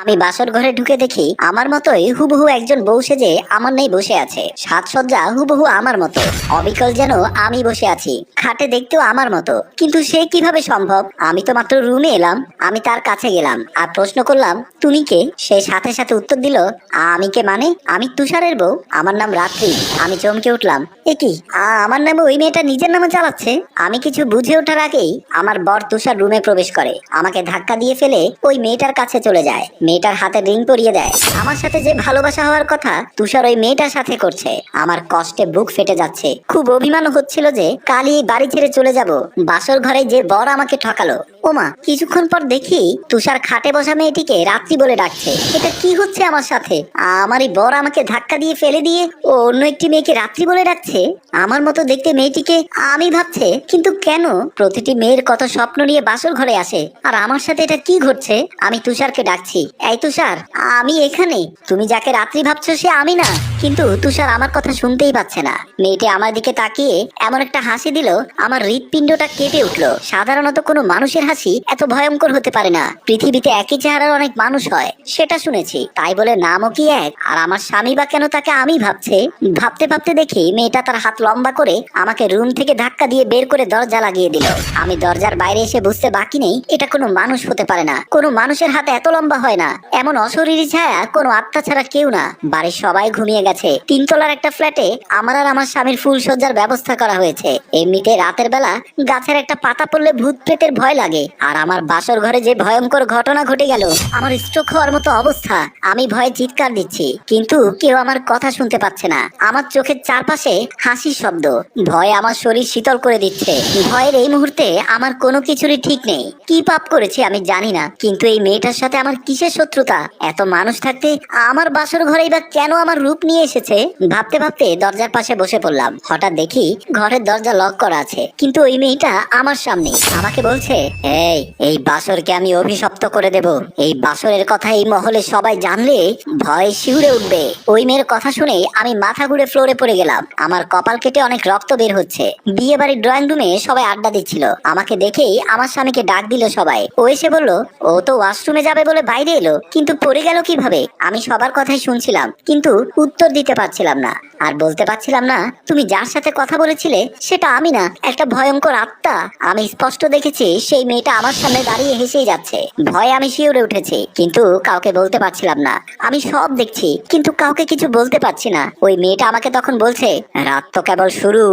আমি বাসর ঘরে ঢুকে দেখি আমার মতোই হুবহু একজন বউ সেজে আমার নেই বসে আছে। সাজসজ্জা হুবহু আমার মতো। অবিকল যেন আমি বসে আছি। খাটে দেখতেও আমার মতো। কিন্তু সে কীভাবে সম্ভব? আমি তো মাত্র রুমে এলাম। আমি তার কাছে গেলাম আর প্রশ্ন করলাম, তুমি কে? সে সাথে সাথে উত্তর দিল, আমি কে মানে? আমি তুষারের বউ। আমার নাম রাত্রি। আমি চমকে উঠলাম, এ কি? আমার নামে ওই মেয়েটা নিজের নামে চালাচ্ছে? আমি কিছু বুঝে ওঠার আগেই আমার বর তুষার রুমে প্রবেশ করে। আমাকে ধাক্কা দিয়ে ফেলে ওই মেয়েটার কাছে চলে যায়। মেয়েটার হাতে রিং পরিয়ে দেয়। আমার সাথে যে ভালোবাসা হওয়ার কথা তুষার ওই মেয়েটার সাথে করছে। আমার কষ্টে বুক ফেটে যাচ্ছে। খুব অভিমান হচ্ছিল যে কালই বাড়ি ছেড়ে চলে যাব। বাসর ঘরে যে বর আমাকে ঠকালো। ওমা, কিছুক্ষণ পর দেখি তুষার খাটে বসা মেয়েটিকে রাত্রি বলে ডাকছে। এটা কি হচ্ছে আমার সাথে? আমার এই বর আমাকে ধাক্কা দিয়ে ফেলে দিয়ে ও অন্য একটি মেয়েকে রাত্রি বলে ডাকছে? আমার মতো দেখতে মেয়েটিকে আমি ভাবছে, কিন্তু কেন? প্রতিটি মেয়ের কত স্বপ্ন নিয়ে বাসর ঘরে আসে। আর আমার সাথে এটা কি ঘটছে? আমি তুষারকে ডাকছি, এই তুষার, আমি এখানে। তুমি যাকে রাত্রি ভাবছ সে আমি না। কিন্তু তুষার আমার কথা শুনতেই পাচ্ছে না। মেয়েটি আমার দিকে তাকিয়ে এমন একটা হাসি দিল, আমার হৃৎপিণ্ডটা কেঁপে উঠল। সাধারণত কোনো মানুষের হাসি এত ভয়ঙ্কর হতে পারে না। পৃথিবীতে একই চেহারার অনেক মানুষ হয়, সেটা শুনেছি। তাই বলে নামও কি এক? আর আমার স্বামী বা কেন তাকে আমি ভাবছে? ভাবতে ভাবতে দেখি মেয়েটা তার হাত লম্বা করে আমাকে রুম থেকে ধাক্কা দিয়ে বের করে দরজা লাগিয়ে দিল। আমি দরজার বাইরে এসে বুঝতে বাকি নেই, এটা কোনো মানুষ হতে পারে না। কোনো মানুষের হাতে এত লম্বা হয় না। এমন অশরীরী ছায়া কোনো আত্মা ছাড়া কেউ না। বাড়ির সবাই ঘুমিয়ে গেছে। তিনতলার একটা ফ্ল্যাটে আমার আর আমার স্বামীর ফুল সজ্জার ব্যবস্থা করা হয়েছে। এমনিতে রাতের বেলা গাছের একটা পাতা পড়লে ভূত প্রেতের ভয় লাগে। আর আমার বাসর ঘরে যে ভয়ঙ্কর ঘটনা ঘটে গেল, আমার স্ট্রোক হওয়ার মতো অবস্থা, আমি ভয়ে চিৎকার দিচ্ছি। কিন্তু কেউ আমার কথা শুনতে পাচ্ছে না। আমার চোখের চারপাশে হাসির শব্দ। ভয় আমার শরীর শীতল করে দিচ্ছে। ভয়ের এই মুহূর্তে আমার কোনো কিছুরই ঠিক নেই। কি পাপ করেছি আমি জানি না। কিন্তু এই মেয়েটার সাথে আমার কিসের শত্রুতা? এত মানুষ থাকতে আমার বাসর ঘরেই বা কেন আমার রূপ নিয়ে এসেছে? ভাবতে ভাবতে দরজার পাশে বসে পড়লাম। হঠাৎ দেখি ঘরের দরজা লক করা আছে। কিন্তু ওই মেয়েটা আমার সামনে। আমাকে বলছে এই এই বাসরকে আমি অভিশপ্ত করে দেব। এই বাসরের কথা এই মহলে সবাই জানলে ভয় শিউরে উঠবে। ওই মেয়ের কথা শুনে আমি মাথা ঘুরে ফ্লোরে পড়ে গেলাম। আমার কপাল কেটে অনেক রক্ত বের হচ্ছে। বিয়ে বাড়ির ড্রয়িং রুমে সবাই আড্ডা দিচ্ছিল। আমাকে দেখেই আমার স্বামীকে ডাক দিল সবাই। ও এসে বলল, ও তো ওয়াশরুমে যাবে বলে বাইরে এলো। কিন্তু পড়ে গেল কীভাবে? আমি সবার কথাই শুনছিলাম, কিন্তু উত্তর দিতে পারছিলাম না। আর বলতে পারছিলাম না, তুমি যার সাথে কথা বলেছিলে, সেটা আমি না। একটা ভয়ঙ্কর আত্মা। আমি স্পষ্ট দেখেছি, সেই মেয়েটা আমার সামনে দাঁড়িয়ে হেসেই যাচ্ছে। ভয়ে আমি শিউরে উঠেছি, কিন্তু কাউকে বলতে পারছিলাম না। আমি সব দেখছি, কিন্তু কাউকে কিছু বলতে পারছি না। ওই মেয়েটা আমাকে তখন বলছে, রাত তো কেবল শুরু,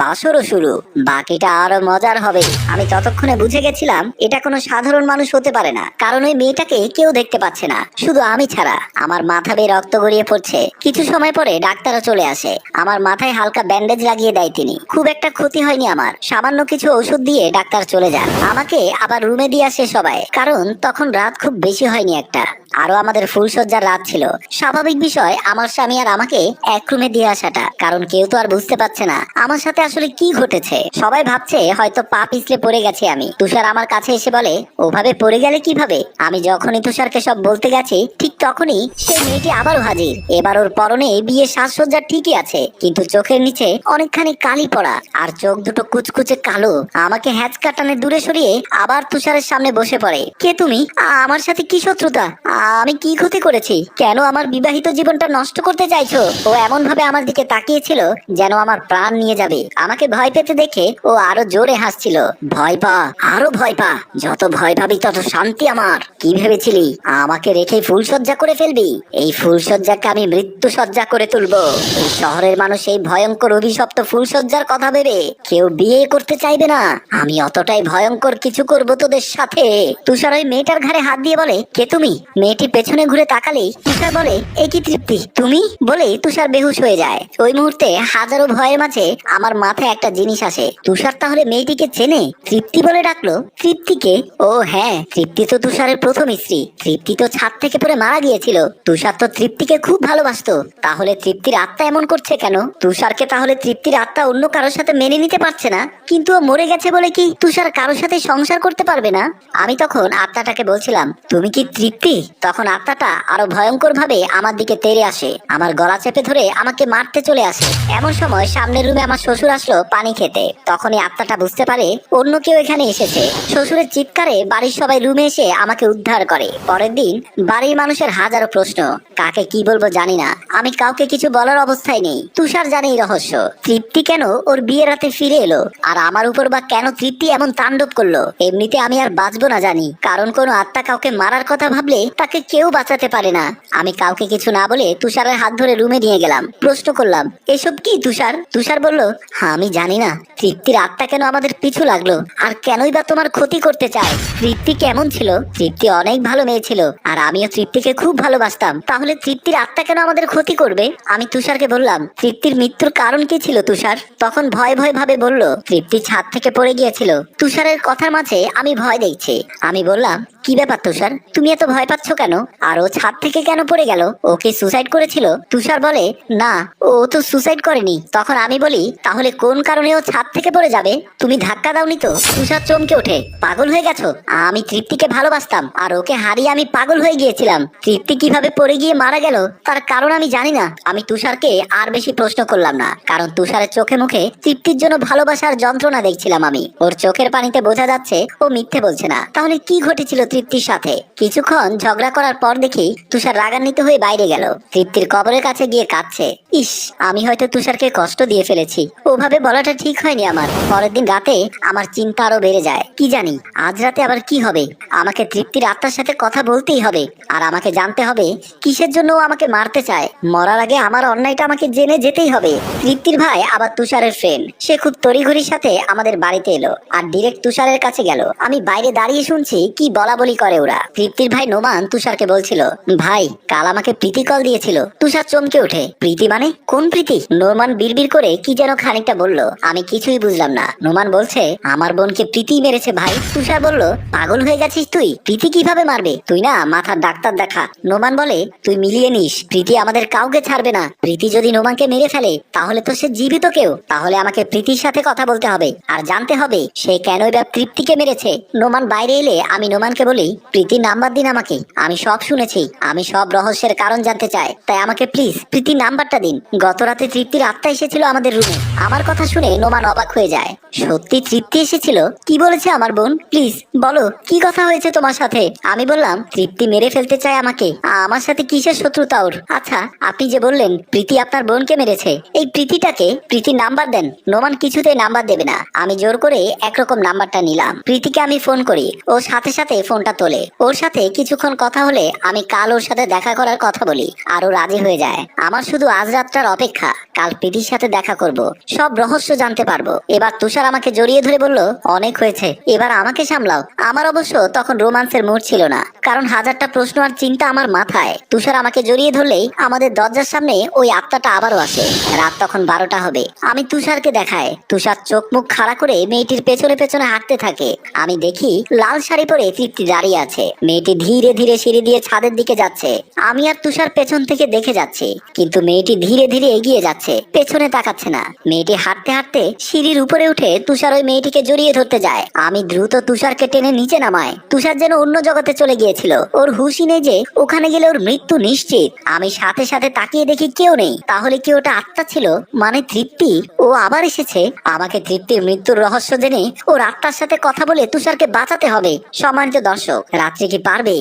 বাসরও শুরু, বাকিটা আরও মজার হবে। আমি ততক্ষণে বুঝে গেছিলাম, এটা কোনো সাধারণ মানুষ হতে পারে না, কারণ ওই মেয়েটাকে কেউ দেখতে পাচ্ছে না। শুধু আমি ছাড়া, আমার মাথা বেয়ে রক্ত গড়িয়ে পড়ছে। কিছু সময় পরে ডাক্তারও চলে আসে, আমার মাথায় হালকা ব্যান্ডেজ লাগিয়ে দেয় তিনি। খুব একটা ক্ষতি হয়নি আমার, সামান্য কিছু ওষুধ দিয়ে ডাক্তার চলে যান। আমাকে আবার রুমে দিয়ে আসে সবাই। কারণ তখন রাত খুব বেশি হয়নি একটা। আরও আমাদের ফুলসজ্জার রাত ছিল। স্বাভাবিক বিষয়, আমার স্বামী আর আমাকে এক রুমে দিয়ে আসাটা, কারণ কেউ তো আর বুঝতে পারছে না আমার সাথে আসলে কি ঘটেছে। সবাই ভাবছে হয়তো পা পিছলে পড়ে গেছে আমি। তুষার আমার কাছে এসে বলে, ওভাবে পড়ে গেলে কীভাবে? আমি যখনই তুষারকে সব বলতে গেছি, ঠিক তখনই সেই মেয়েটি আবারও হাজির। এবার ওর পরনে বিয়ে সাজসজ্জা ঠিকই আছে, কিন্তু চোখের নিচে অনেকখানি কালি পড়া আর চোখ দুটো কুচকুচে কালো। আমাকে হ্যাচ কাটানে দূরে সরিয়ে আবার তুষারের সামনে বসে পড়ে। কে তুমি? আমার সাথে কি শত্রুতা? আমি কি ক্ষতি করেছি? কেন আমার বিবাহিত জীবনটা নষ্ট করতে চাইছো? ও এমন ভাবে আমার দিকে তাকিয়েছিল যেন আমার প্রাণ নিয়ে যাবে। আমাকে ভয় পেতে দেখে ও আরও জোরে হাসছিল। ভয় পা, আরও ভয় পা। যত ভয় পাবি, তত শান্তি আমার। কি ভেবেছিলি? আমাকে রেখে ফুলসজ্জা করে ফেলবি? এই ফুলসজ্জাকে আমি মৃত্যু সজ্জা করে তুলবো। এই শহরের মানুষ এই ভয়ঙ্কর অভিশপ্ত ফুলসজ্জার কথা ভেবে কেউ বিয়ে করতে চাইবে না। আমি অতটাই ভয়ঙ্কর কিছু করব তোদের সাথে। তুষার ওই মেয়েটার ঘাড়ে হাত দিয়ে বলে, কে তুমি? মেয়েটি পেছনে ঘুরে তাকালেই তুষার বলে, এ কি তৃপ্তি? তুমি? বলেই তুষার বেহুশ হয়ে যায়। ওই মুহূর্তে হাজারো ভয়ের মাঝে আমার মাথায় একটা জিনিস আসে। তুষার তাহলে মেয়েটিকে চেনে? তৃপ্তি বলে ডাকলো। তৃপ্তিকে? ও হ্যাঁ তৃপ্তি তো তুষারের প্রথম স্ত্রী। তৃপ্তি তো ছাদ থেকে পড়ে মারা গিয়েছিল। তুষার তো তৃপ্তিকে খুব ভালোবাসতো। তাহলে তৃপ্তির আত্মা এমন করছে কেন? তুষারকে তাহলে তৃপ্তির আত্মা অন্য কারোর সাথে মেনে নিতে পারছে না? কিন্তু ও মরে গেছে বলে কি তুষার কারোর সাথে সংসার করতে পারবে না? আমি তখন আত্মাটাকে বলছিলাম, তুমি কি তৃপ্তি? তখন আত্মাটা আরও ভয়ঙ্কর ভাবে আমার দিকে তেড়ে আসে। আমার গলা চেপে ধরে আমাকে মারতে চলে আসে। এমন সময় সামনের রুমে আমার শ্বশুর আসলো পানি খেতে। তখনই আত্মাটা বুঝতে পারে অন্য কেউ এখানে এসেছে। শ্বশুরের চিৎকারে বাড়ির সবাই রুমে এসে আমাকে উদ্ধার করে। পরের দিন বাড়ির মানুষের হাজারো প্রশ্ন। কাকে কি বলব জানি না। আমি কাউকে কিছু বলার অবস্থায় নেই। তুষার জানে এই রহস্য। তৃপ্তি কেন ওর বিয়ের রাতে ফিরে এলো? আর আমার উপর বা কেন তৃপ্তি এমন তাণ্ডব করল? এমনিতে আমি আর বাঁচবো না জানি। কারণ কোনো আত্মা কাউকে মারার কথা ভাবলে তাকে কেউ বাঁচাতে পারে না। আমি কাউকে কিছু না বলে তুষারের হাত ধরে রুমে নিয়ে গেলাম। প্রশ্ন করলাম এসব কি তুষার? তুষার বলল "হ্যাঁ, আমি জানি না। তৃপ্তির আত্মা কেন আমাদের পিছু লাগল? আর কেনই বা তোমার ক্ষতি করতে চায়? তৃপ্তি কেমন ছিল? তৃপ্তি অনেক ভালো মেয়ে ছিল আর আমিও তৃপ্তিকে খুব ভালোবাসতাম। তাহলে তৃপ্তির আত্মা কেন আমাদের ক্ষতি করবে? আমি তুষারকে বললাম তৃপ্তির মৃত্যুর কারণ কি ছিল তুষার? তখন ভয় ভয় ভাবে বলল তৃপ্তি ছাদ থেকে পড়ে গিয়েছিল। তুষারের কথার মাঝে আমি ভয় দেখছি। আমি বললাম কি ব্যাপার তুষার? তুমি এত ভয় পাচ্ছ কেন? আর ও ছাদ থেকে কেন পড়ে গেল? ও কি সুসাইড করেছিল? তুষার বলে, না, ও তো সুসাইড করেনি। তখন আমি বলি, তাহলে কোন কারণে ও ছাদ থেকে পড়ে যাবে? তুমি ধাক্কা দাওনি তো? তুষার চমকে ওঠে, পাগল হয়ে গেছো? আমি তৃপ্তিকে ভালোবাসতাম, আর ওকে হারিয়ে আমি পাগল হয়ে গিয়েছিলাম। তৃপ্তি কীভাবে পড়ে গিয়ে মারা গেল, তার কারণ আমি জানি না। আমি তুষারকে আর বেশি প্রশ্ন করলাম না, কারণ তুষারের চোখে মুখে তৃপ্তির জন্য ভালোবাসার যন্ত্রণা দেখছিলাম আমি। ওর চোখের পানিতে বোঝা যাচ্ছে, ও মিথ্যে বলছে না। তাহলে কি ঘটেছিল তৃপ্তির সাথে? কিছুক্ষণ ঝগড়া করার পর দেখি তুষার রাগান্বিত হয়ে বাইরে গেল। তৃপ্তির কবরের কাছে গিয়ে কাঁদছে। ইস, আমি হয়তো তুষারকে কষ্ট দিয়ে ফেলেছি। ওভাবে বলাটা ঠিক হয়নি আমার। পরের দিন রাতে আমার চিন্তা আরও বেড়ে যায়। কি জানি, আজ রাতে আবার কি হবে? আমাকে তৃপ্তির আত্মার সাথে কথা বলতেই হবে। আর আমাকে জানতে হবে, কিসের জন্য ও আমাকে মারতে চায়? মরার আগে আমার অন্যায়টা আমাকে জেনে যেতেই হবে। তৃপ্তির ভাই আবার তুষারের ফ্রেন্ড সে খুব তড়িঘড়ির সাথে আমাদের বাড়িতে এলো। আর ডিরেক্ট তুষারের কাছে গেল। আমি বাইরে দাঁড়িয়ে শুনছি কি বলা বলি করে ওরা। তৃপ্তির ভাই নোমান তুষারকে বলছিল, ভাই, কাল আমাকে প্রীতি কল দিয়েছিল। তুষার চমকে ওঠে। প্রীতি মানে? কোন প্রীতি? নোমান বিড়বিড় করে কি যেন খানিকটা বলল। আমি কিছুই বুঝলাম না। নোমান বলছে, আমার বোনকে প্রীতি মেরেছে, ভাই। তুষার বলল, পাগল হয়ে গেছিস তুই? প্রীতি কীভাবে মারবে? তুই না মাথার ডাক্তার দেখা। নোমান বলে, তুই মিলিয়ে নিস। প্রীতি আমাদের কাউকে ছাড়বে না। প্রীতি যদি নোমানকে মেরে ফেলে, তাহলে তো সে জীবিত কেউ। তাহলে আমাকে প্রীতির সাথে কথা বলতে হবে। আর জানতে হবে, সে কেন এবার তৃপ্তিকে মেরেছে? নোমান বাইরে এলে আমি নোমানকে বলি প্রীতির নাম্বার দিন আমাকে। আমি সব শুনেছি। আমি সব রহস্যের কারণ জানতে চাই। তাই আমাকে প্লিজ প্রীতির নাম্বারটা দিন। গত রাতে তৃপ্তির আত্মা এসেছিল আমাদের রুমে আমার কথা শুনে নোমান অবাক হয়ে যায়। সত্যি তৃপ্তি এসেছিল? কি বলেছে আমার বোন? প্লিজ বলো, কি কথা হয়েছে তোমার সাথে? আমি বললাম, তৃপ্তি মেরে ফেলতে চায় আমাকে। আমার সাথে কিসের শত্রুতা ওর? আচ্ছা আপনি যে বললেন, প্রীতি আপনার বোনকে মেরেছে। এই প্রীতিটাকে প্রীতির নাম্বার দেন। নোমান কিছুতেই নাম্বার দেবে না। আমি জোর করে একরকম নাম্বারটা নিলাম। প্রীতিকে আমি ফোন করি। ও সাথে সাথে ফোনটা তোলে। ওর সাথে কিছুক্ষণ কথা হলে আমি কাল ওর সাথে দেখা করার কথা বলি, আর ও রাজি হয়ে যায়। আমার শুধু আজ রাতটার অপেক্ষা, কাল প্রীতির সাথে দেখা করব, সব রহস্য জানতে পারব। এবার তুষার আমাকে জড়িয়ে ধরে বলল, অনেক হয়েছে, এবার আমাকে সামলাও। আমার অবশ্য তখন রোমান্সের মুড ছিল না, কারণ হাজারটা প্রশ্ন আর চিন্তা আমার মাথায়। তুষার আমাকে জড়িয়ে ধরলেই আমাদের দরজার সামনে ওই আত্মাটা আবারও আসে। রাত তখন বারোটা হবে। আমি তুষারকে দেখায় তুষার চোখ মুখ খাড়া করে মেয়েটির পেছনে পেছনে হাঁটতে থাকে। আমি দেখি লাল শাড়ি পরে তৃপ্তি দাঁড়িয়ে আছে। মেয়েটি ধীরে ধীরে সিঁড়ি দিয়ে ছাদের দিকে যাচ্ছে। আমি আর তুষার পেছন থেকে দেখে যাচ্ছি, কিন্তু মেয়েটি ধীরে ধীরে এগিয়ে যাচ্ছে, পেছনে তাকাচ্ছে না। মেয়েটি হাঁটতে হাঁটতে সিঁড়ির উপরে উঠে তুষার ওই মেয়েটিকে জড়িয়ে ধরতে যায়। আমি দ্রুত তুষারকে টেনে নিচে নামায় তুষার যেন অন্য জগতে চলে গিয়েছিল। ওর হুশি নেই যে ওখানে গেলে ওর মৃত্যু নিশ্চিত। আমি সাথে সাথে তাকিয়ে দেখি কেউ নেই। তাহলে কি ওটা আত্মা ছিল? মানে তৃপ্তি? ও আবার এসেছে? আমাকে তৃপ্তির মৃত্যুর রহস্য জেনে ওর আত্মার সাথে কথা বলে তুষারকে বাঁচাতে হবে। সম্মানিত দর্শক, রাত্রি কি পারবে?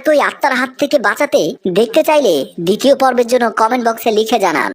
তুষারকে ওই আত্মার হাত থেকে বাঁচাতে দেখতে চাইলে দ্বিতীয় পর্বের জন্য কমেন্ট বক্সে লিখে জানান।